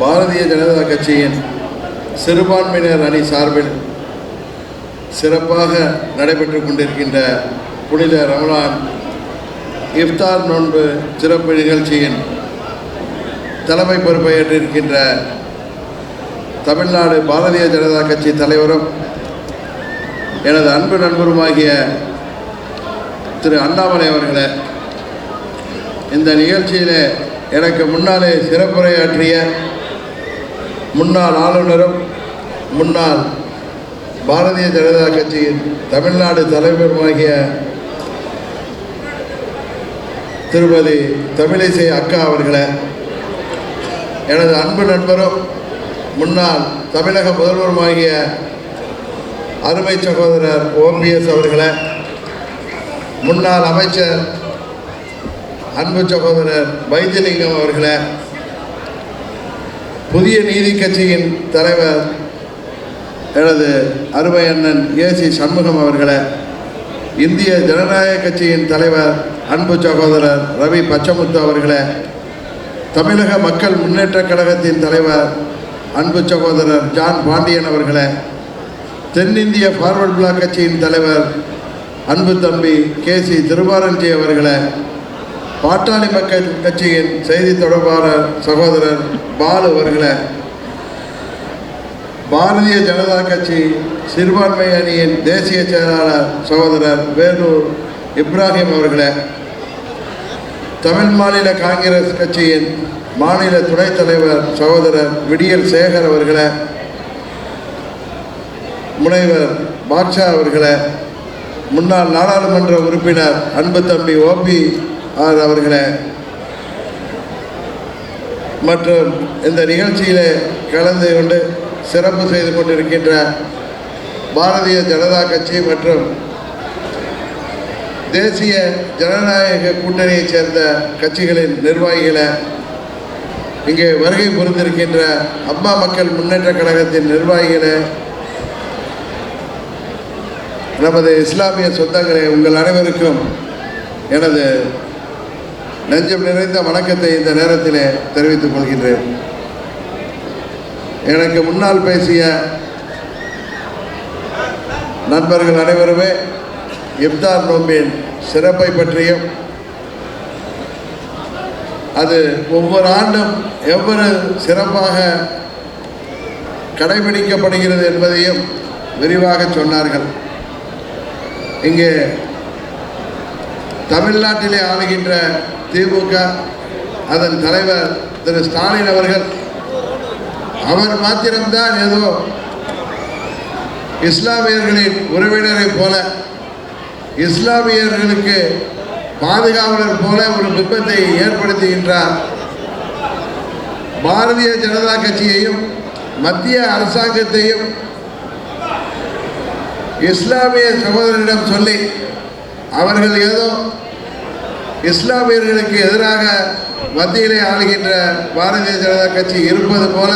பாரதிய ஜனதா கட்சியின் சிறுபான்மையினர் அணி சார்பில் சிறப்பாக நடைபெற்று கொண்டிருக்கின்ற புனித ரமலான் இஃப்தார் நோன்பு சிறப்பு நிகழ்ச்சியின் தலைமை பொறுப்பை ஏற்றிருக்கின்ற தமிழ்நாடு பாரதிய ஜனதா கட்சி தலைவரும் எனது அன்பு நண்பருமாகிய திரு அண்ணாமலை அவர்களே இந்த நிகழ்ச்சியிலே எனக்கு முன்னாலே சிறப்புரையாற்றிய முன்னாள் ஆளுநரும் முன்னாள் பாரதிய ஜனதா கட்சியின் தமிழ்நாடு தலைவருமாகிய திருமதி தமிழிசை அக்கா அவர்களை எனது அன்பு நண்பரும் முன்னாள் தமிழக முதல்வருமாகிய அருமை சகோதரர் ஓம்பிஎஸ் அவர்களை முன்னாள் அமைச்சர் அன்பு சகோதரர் வைத்தியலிங்கம் அவர்களை புதிய நீதி கட்சியின் தலைவர் எனது அருமை அண்ணன் ஏசி சண்முகம் அவர்களை இந்திய ஜனநாயக கட்சியின் தலைவர் அன்பு சகோதரர் ரவி பச்சமுத்து அவர்களை தமிழக மக்கள் முன்னேற்றக் கழகத்தின் தலைவர் அன்பு சகோதரர் ஜான் பாண்டியன் அவர்களை தென்னிந்திய ஃபார்வர்ட் பிளாக் கட்சியின் தலைவர் அன்பு தம்பி கே சி திருவாரஞ்சி அவர்களை பாட்டாளி மக்கள் கட்சியின் செய்தி தொடர்பாளர் சகோதரர் பாலு அவர்களை பாரதிய ஜனதா கட்சி சிறுபான்மை அணியின் தேசிய செயலாளர் சகோதரர் வேலூர் இப்ராஹிம் அவர்களை தமிழ் மாநில காங்கிரஸ் கட்சியின் மாநில துணைத் தலைவர் சகோதரர் விடியல் சேகர் அவர்களை முனைவர் பாட்ஷா அவர்களை முன்னாள் நாடாளுமன்ற உறுப்பினர் அன்பு தம்பி ஓபி அவர்களை. மற்றும் இந்த நிகழ்ச்சியில் கலந்து கொண்டு சிறப்பு செய்து கொண்டிருக்கின்ற பாரதிய ஜனதா கட்சி மற்றும் தேசிய ஜனநாயக கூட்டணியைச் சேர்ந்த கட்சிகளின் நிர்வாகிகளை இங்கே வருகை புரிந்திருக்கின்ற அம்மா மக்கள் முன்னேற்ற கழகத்தின் நிர்வாகிகளை நமது இஸ்லாமிய சொந்தங்களை உங்கள் அனைவருக்கும் எனது நெஞ்சம் நிறைந்த வணக்கத்தை இந்த நேரத்திலே தெரிவித்துக் கொள்கின்றேன். எனக்கு முன்னால் பேசிய நண்பர்கள் அனைவருமே இப்தார் நோம்பின் சிறப்பை பற்றியும் அது ஒவ்வொரு ஆண்டும் எவ்வளவு சிறப்பாக கடைபிடிக்கப்படுகிறது என்பதையும் விரிவாக சொன்னார்கள். இங்கே தமிழ்நாட்டிலே ஆளுகின்ற திமுக அதன் தலைவர் திரு ஸ்டாலின் அவர்கள். அவர் மாத்திரம்தான் ஏதோ இஸ்லாமியர்களின் உறவினரை போல இஸ்லாமியர்களுக்கு பாதுகாவலர் போல ஒரு பிம்பத்தை ஏற்படுத்துகின்றார். பாரதிய ஜனதா கட்சியையும் மத்திய அரசாங்கத்தையும் இஸ்லாமிய சகோதரரிடம் சொல்லி அவர்கள் ஏதோ இஸ்லாமியர்களுக்கு எதிராக மத்தியிலே ஆளுகின்ற பாரதிய ஜனதா கட்சி இருப்பது போல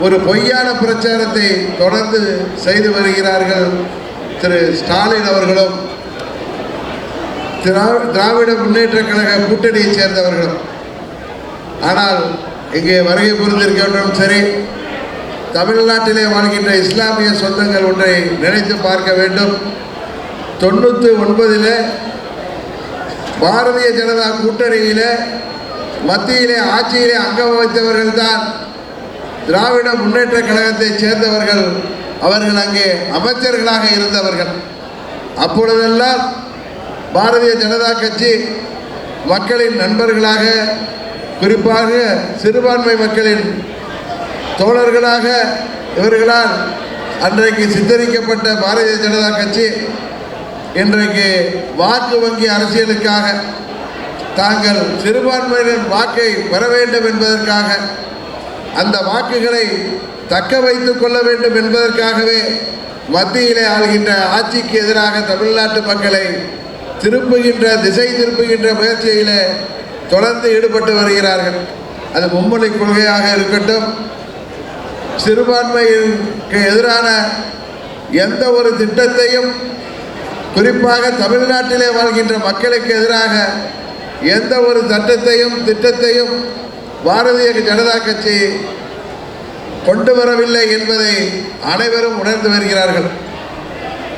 ஒரு பொய்யான பிரச்சாரத்தை தொடர்ந்து செய்து வருகிறார்கள் திரு ஸ்டாலின் அவர்களும் திரா- திராவிட முன்னேற்ற கழக கூட்டணியைச் சேர்ந்தவர்களும். ஆனால் இங்கே வருகை புரிந்திருக்கின்றோம் சரி தமிழ்நாட்டிலே வாழ்கின்ற இஸ்லாமிய சொந்தங்கள் ஒன்றை நினைத்து பார்க்க வேண்டும். தொண்ணூற்றி ஒன்பதில் பாரதிய ஜனதா கூட்டணியிலே மத்தியிலே ஆட்சியிலே அங்கம் வகித்தவர்கள் தான் திராவிட முன்னேற்ற கழகத்தைச் சேர்ந்தவர்கள். அவர்கள் அங்கே அமைச்சர்களாக இருந்தவர்கள். அப்பொழுதெல்லாம் பாரதிய ஜனதா கட்சி மக்களின் நண்பர்களாக குறிப்பாக சிறுபான்மை மக்களின் தோழர்களாக இவர்களால் அன்றைக்கு சித்தரிக்கப்பட்ட பாரதிய ஜனதா கட்சி இன்றைக்கு வாக்கு வங்கி அரசியலுக்காக தாங்கள் சிறுபான்மையினர் வாக்கை பெற வேண்டும் என்பதற்காக அந்த வாக்குகளை தக்க வைத்துக் கொள்ள வேண்டும் என்பதற்காகவே மத்தியிலே ஆள்கின்ற ஆட்சிக்கு எதிராக தமிழ்நாட்டு மக்களை திருப்புகின்ற திசை திருப்புகின்ற முயற்சியிலே தொடர்ந்து ஈடுபட்டு வருகிறார்கள். அது மும்மொழி கொள்கையாக இருக்கட்டும் சிறுபான்மையிற்கு எதிரான எந்த ஒரு திட்டத்தையும் குறிப்பாக தமிழ்நாட்டிலே வாழ்கின்ற மக்களுக்கு எதிராக எந்த ஒரு சட்டத்தையும் திட்டத்தையும் பாரதிய ஜனதா கட்சி கொண்டு வரவில்லை என்பதை அனைவரும் உணர்ந்து வருகிறார்கள்.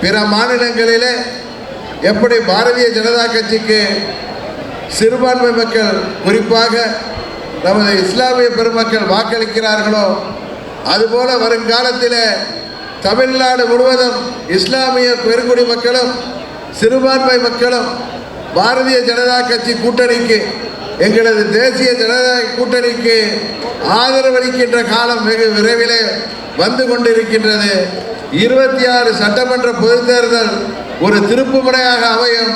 பிற மாநிலங்களிலே எப்படி பாரதிய ஜனதா கட்சிக்கு சிறுபான்மை மக்கள் குறிப்பாக நமது இஸ்லாமிய பெருமக்கள் வாக்களிக்கிறார்களோ அதுபோல வருங்காலத்தில் தமிழ்நாடு முழுவதும் இஸ்லாமிய பெருங்குடி மக்களும் சிறுபான்மை மக்களும் பாரதிய ஜனதா கட்சி கூட்டணிக்கு எங்களது தேசிய ஜனதா கூட்டணிக்கு ஆதரவளிக்கின்ற காலம் வெகு விரைவிலே வந்து கொண்டிருக்கின்றது. இருபத்தி ஆறு சட்டமன்ற பொதுத் தேர்தல் ஒரு திருப்புமுனையாக அமையும்.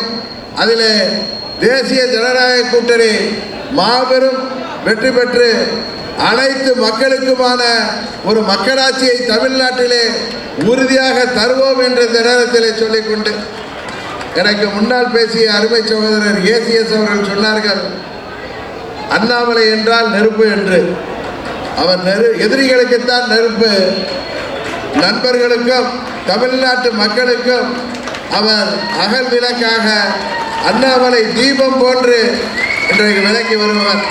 அதில் தேசிய ஜனநாயக கூட்டணி மாபெரும் வெற்றி பெற்று அனைத்து மக்களுக்குமான ஒரு மக்களாட்சியை தமிழ்நாட்டிலே உறுதியாக தருவோம் என்ற இந்த நேரத்தில் சொல்லிக்கொண்டு எனக்கு முன்னால் பேசிய அருமை சகோதரர் ஏசிஎஸ் அவர்கள் சொன்னார்கள் அண்ணாமலை என்றால் நெருப்பு என்று. அவர் நெரு எதிரிகளுக்குத்தான் நெருப்பு. நண்பர்களுக்கும் தமிழ்நாட்டு மக்களுக்கும் அவர் அகல் விளக்காக அண்ணாமலை தீபம் போன்று இன்றைக்கு விளக்கி வருவார்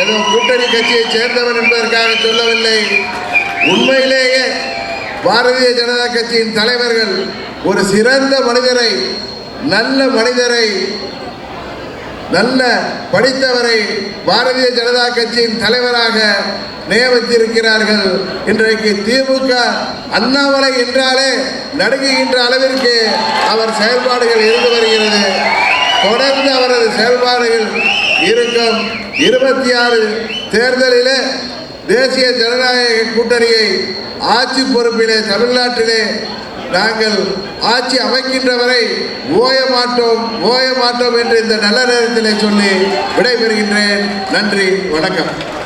ஏதோ கூட்டணி கட்சியை சேர்ந்தவர் என்பதற்காக சொல்லவில்லை. உண்மையிலேயே பாரதிய ஜனதா கட்சியின் தலைவர்கள் ஒரு சிறந்த மனிதரை நல்ல மனிதரை நல்ல படித்தவரை பாரதிய ஜனதா கட்சியின் தலைவராக நியமித்திருக்கிறார்கள். இன்றைக்கு திமுக அண்ணாமலை என்றாலே நடுங்குகின்ற அளவிற்கு அவர் செயல்பாடுகள் இருந்து வருகிறது. தொடர்ந்து அவரது செயல்பாடுகள் இருக்கும். இருபத்தி ஆறு தேர்தலிலே தேசிய ஜனநாயக கூட்டணியை ஆட்சி பொறுப்பிலே தமிழ்நாட்டிலே நாங்கள் ஆட்சி அமைக்கின்ற வரை ஓய மாட்டோம் ஓய மாட்டோம் என்று இந்த நல்ல நேரத்திலே சொல்லி விடைபெறுகின்றேன். நன்றி வணக்கம்.